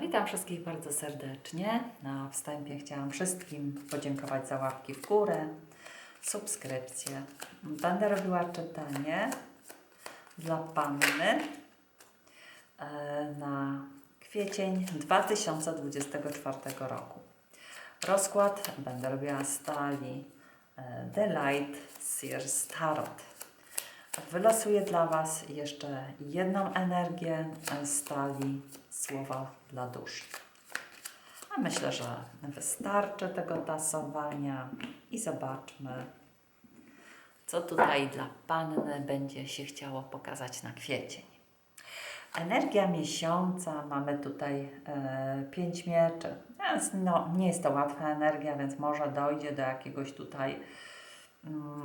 Witam wszystkich bardzo serdecznie. Na wstępie chciałam wszystkim podziękować za łapki w górę, subskrypcję. Będę robiła czytanie dla Panny e, na kwiecień 2024 roku. Rozkład będę robiła z talii e, The Light Sears Tarot. Wylosuję dla Was jeszcze jedną energię z talii Słowa dla duszy. A myślę, że wystarczy tego tasowania i zobaczmy, co tutaj dla Panny będzie się chciało pokazać na kwiecień. Energia miesiąca, mamy tutaj e, pięć mieczy. Więc no, nie jest to łatwa energia, więc może dojdzie do jakiegoś tutaj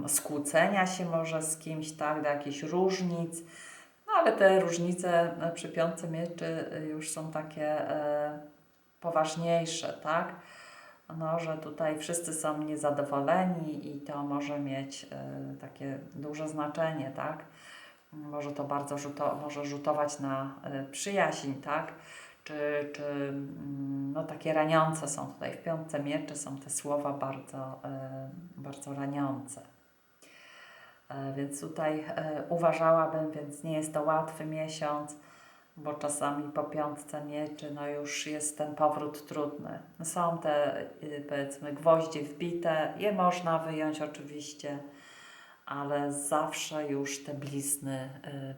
skłócenia się może z kimś, tak, do jakichś różnic. No ale te różnice e, przy piątce mieczy e, już są takie e, poważniejsze, tak? No, że tutaj wszyscy są niezadowoleni i to może mieć takie duże znaczenie, tak? Może to bardzo rzuto, może rzutować na przyjaźń, tak? Czy, czy mm, no, takie raniące są tutaj w piątce mieczy, są te słowa bardzo, e, bardzo raniące. E, Więc tutaj e, uważałabym, więc nie jest to łatwy miesiąc, bo czasami po piątce mieczy no już jest ten powrót trudny. Są te powiedzmy gwoździe wbite, je można wyjąć oczywiście, ale zawsze już te blizny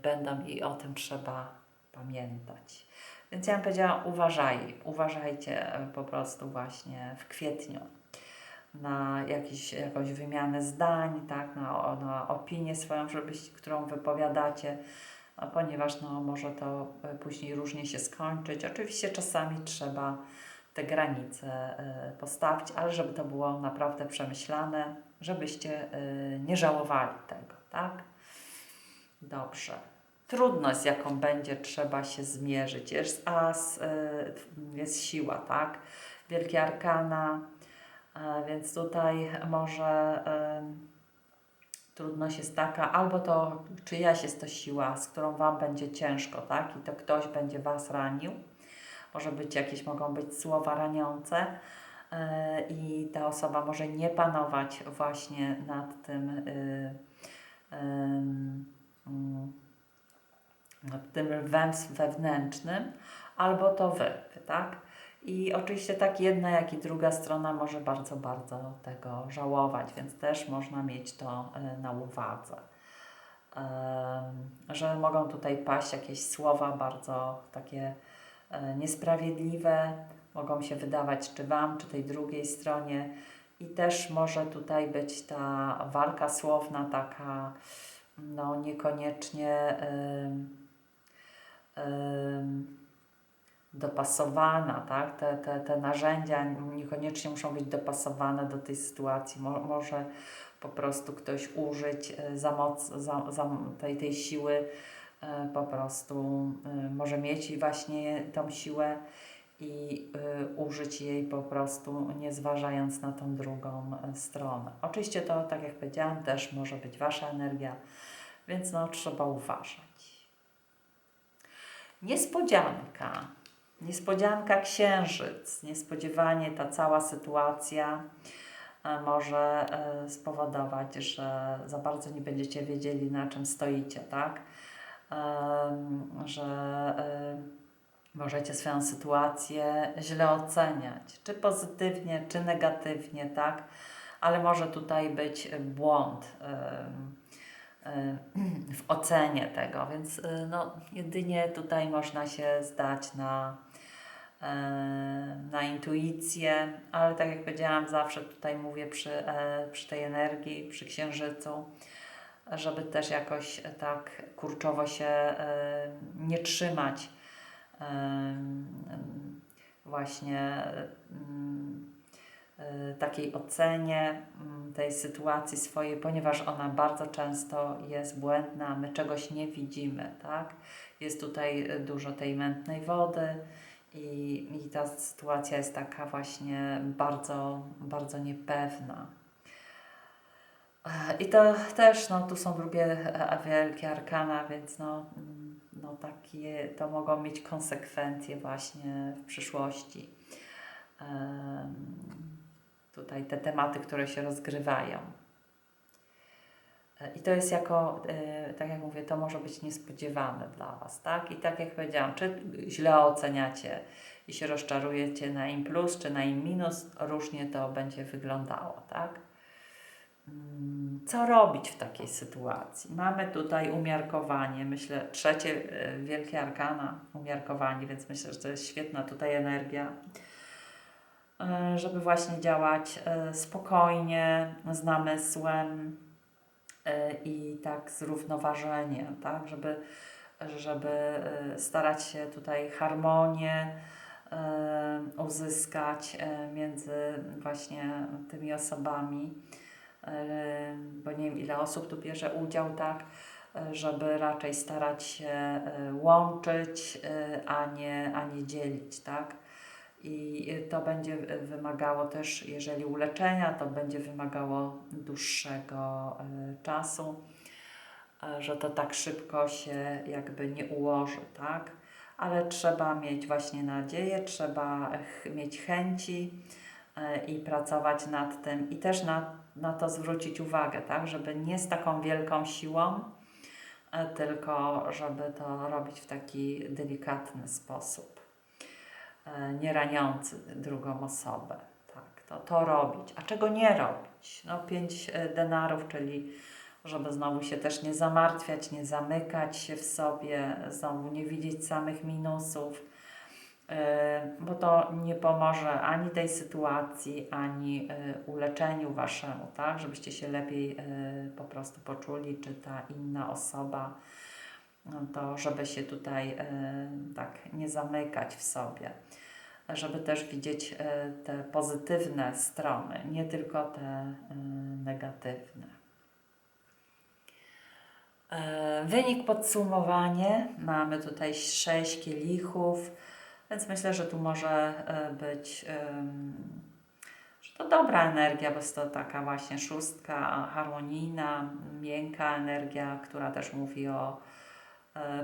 będą i o tym trzeba pamiętać. Więc ja bym powiedziała uważaj, uważajcie e, po prostu właśnie w kwietniu na jakiś, jakąś wymianę zdań, tak, na, na opinię swoją, żebyś, którą wypowiadacie, a ponieważ no, może to e, później różnie się skończyć. Oczywiście czasami trzeba te granice e, postawić, ale żeby to było naprawdę przemyślane, żebyście nie żałowali tego, tak? Dobrze. Trudność, z jaką będzie trzeba się zmierzyć. Jest as, jest siła, tak? Wielkie arkana, E, Więc tutaj może em, trudność jest taka, albo to czyjaś jest to siła, z którą Wam będzie ciężko, tak? I to ktoś będzie Was ranił. Może być jakieś, mogą być słowa raniące e, i ta osoba może nie panować właśnie nad tym, y, tym lwem wewnętrznym, albo to Wy, tak? I oczywiście tak jedna, jak i druga strona może bardzo, bardzo tego żałować, więc też można mieć to e, na uwadze. Że mogą tutaj paść jakieś słowa bardzo takie e, niesprawiedliwe, mogą się wydawać czy Wam, czy tej drugiej stronie. I też może tutaj być ta walka słowna taka, no niekoniecznie. em, dopasowana, tak? Te, te, te narzędzia niekoniecznie muszą być dopasowane do tej sytuacji. Mo, może po prostu ktoś użyć e, za moc, za, za tej, tej siły, e, po prostu e, może mieć właśnie tą siłę i użyć jej po prostu nie zważając na tą drugą stronę. Oczywiście to, tak jak powiedziałam, też może być Wasza energia, więc no trzeba uważać. Niespodzianka. Niespodzianka księżyc. Niespodziewanie ta cała sytuacja e, może e, spowodować, że za bardzo nie będziecie wiedzieli, na czym stoicie, tak? Że e, możecie swoją sytuację źle oceniać, czy pozytywnie, czy negatywnie, tak? Ale może tutaj być błąd w ocenie tego, więc y, no, jedynie tutaj można się zdać na, e, na intuicję, ale tak jak powiedziałam, zawsze tutaj mówię przy, e, przy tej energii, przy księżycu, żeby też jakoś tak kurczowo się e, nie trzymać właśnie takiej ocenie mm, tej sytuacji swojej, ponieważ ona bardzo często jest błędna, my czegoś nie widzimy, tak? Jest tutaj e, dużo tej mętnej wody i, i ta sytuacja jest taka właśnie bardzo, bardzo niepewna. E, I to też, no tu są drugie e, wielkie arkana, więc no, mm, no takie, to mogą mieć konsekwencje właśnie w przyszłości. Em, tutaj te tematy, które się rozgrywają. E, I to jest jako, e, tak jak mówię, to może być niespodziewane dla Was, tak? I tak jak powiedziałam, czy źle oceniacie i się rozczarujecie na im plus, czy na im minus, różnie to będzie wyglądało, tak? Mm, Co robić w takiej sytuacji? Mamy tutaj umiarkowanie, myślę, trzecie e, wielkie arkana, umiarkowanie, więc myślę, że to jest świetna tutaj energia, żeby właśnie działać e, spokojnie, z namysłem e, i tak zrównoważenie, tak, żeby, żeby e, starać się tutaj harmonię e, uzyskać e, między właśnie tymi osobami e, bo nie wiem ile osób tu bierze udział, tak, e, żeby raczej starać się e, łączyć, e, a nie, a nie dzielić, tak. I to będzie wymagało też, jeżeli uleczenia, to będzie wymagało dłuższego e, czasu, e, że to tak szybko się jakby nie ułoży, tak. Ale trzeba mieć właśnie nadzieję, trzeba mieć chęci, e, i pracować nad tym i też na, na to zwrócić uwagę, tak, żeby nie z taką wielką siłą, tylko żeby to robić w taki delikatny sposób, nie raniący drugą osobę. Tak, to, to robić. A czego nie robić? No, pięć e, denarów, czyli żeby znowu się też nie zamartwiać, nie zamykać się w sobie, znowu nie widzieć samych minusów, e, bo to nie pomoże ani tej sytuacji, ani e, uleczeniu waszemu, tak? Żebyście się lepiej e, po prostu poczuli, czy ta inna osoba, to żeby się tutaj e, tak nie zamykać w sobie, żeby też widzieć e, te pozytywne strony, nie tylko te e, negatywne. Wynik podsumowanie. Mamy tutaj sześć kielichów, więc myślę, że tu może być, że to dobra energia, bo jest to taka właśnie szóstka harmonijna, miękka energia, która też mówi o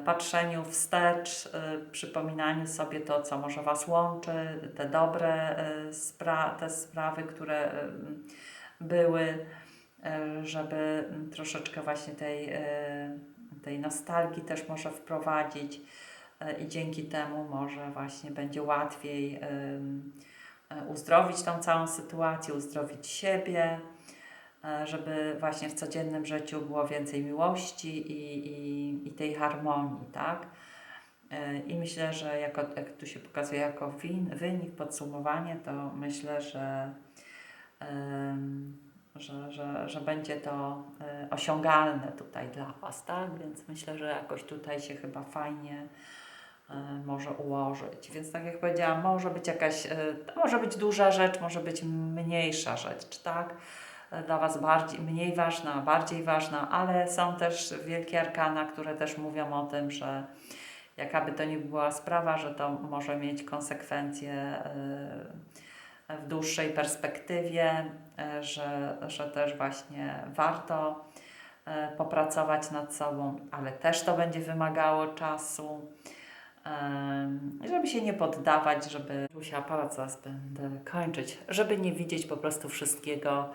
patrzeniu wstecz, e, przypominaniu sobie to, co może Was łączy, te dobre e, spra- te sprawy, które były e, żeby troszeczkę właśnie tej, e, tej nostalgii też może wprowadzić e, i dzięki temu może właśnie będzie łatwiej e, uzdrowić tą całą sytuację, uzdrowić siebie, e, żeby właśnie w codziennym życiu było więcej miłości i, i, i tej harmonii, tak? E, I myślę, że jako, jak tu się pokazuje jako win, wynik, podsumowanie, to myślę, że że, że, że będzie to e, osiągalne tutaj dla Was, tak? Więc myślę, że jakoś tutaj się chyba fajnie e, może ułożyć. Więc tak jak powiedziałam, może być jakaś, e, może być duża rzecz, może być mniejsza rzecz, tak? Dla Was bardziej, mniej ważna, bardziej ważna, ale są też wielkie arkana, które też mówią o tym, że jakaby to nie była sprawa, że to może mieć konsekwencje e, w dłuższej perspektywie, e, że, że też właśnie warto e, popracować nad sobą, ale też to będzie wymagało czasu. Żeby się nie poddawać, żeby. Patrz, zaraz będę kończyć, żeby nie widzieć po prostu wszystkiego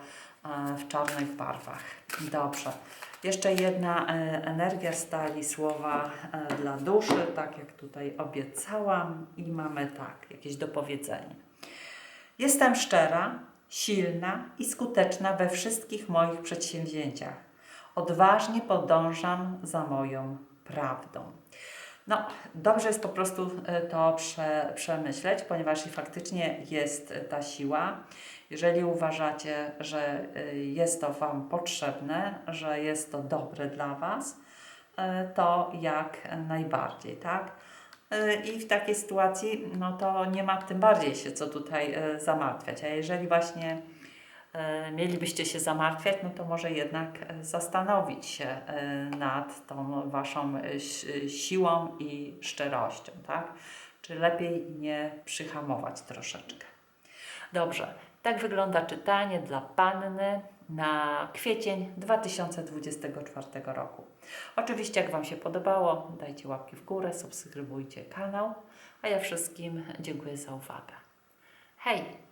e, w czarnych barwach. Dobrze. Jeszcze jedna e, energia stali słowa e, dla duszy, tak jak tutaj obiecałam, i mamy tak, jakieś dopowiedzenie. Jestem szczera, silna i skuteczna we wszystkich moich przedsięwzięciach. Odważnie podążam za moją prawdą. No, dobrze jest po prostu e, to prze, przemyśleć, ponieważ i faktycznie jest e, ta siła. Jeżeli uważacie, że e, jest to Wam potrzebne, że jest to dobre dla Was, to jak najbardziej, tak? I w takiej sytuacji, no to nie ma tym bardziej się co tutaj zamartwiać. A jeżeli właśnie mielibyście się zamartwiać, no to może jednak e, zastanowić się e, nad tą waszą e, si- siłą i szczerością, tak? Czy lepiej nie przyhamować troszeczkę. Dobrze, tak wygląda czytanie dla panny. na kwiecień 2024 roku. Oczywiście, jak Wam się podobało, dajcie łapki w górę, subskrybujcie kanał, a ja wszystkim dziękuję za uwagę. Hej!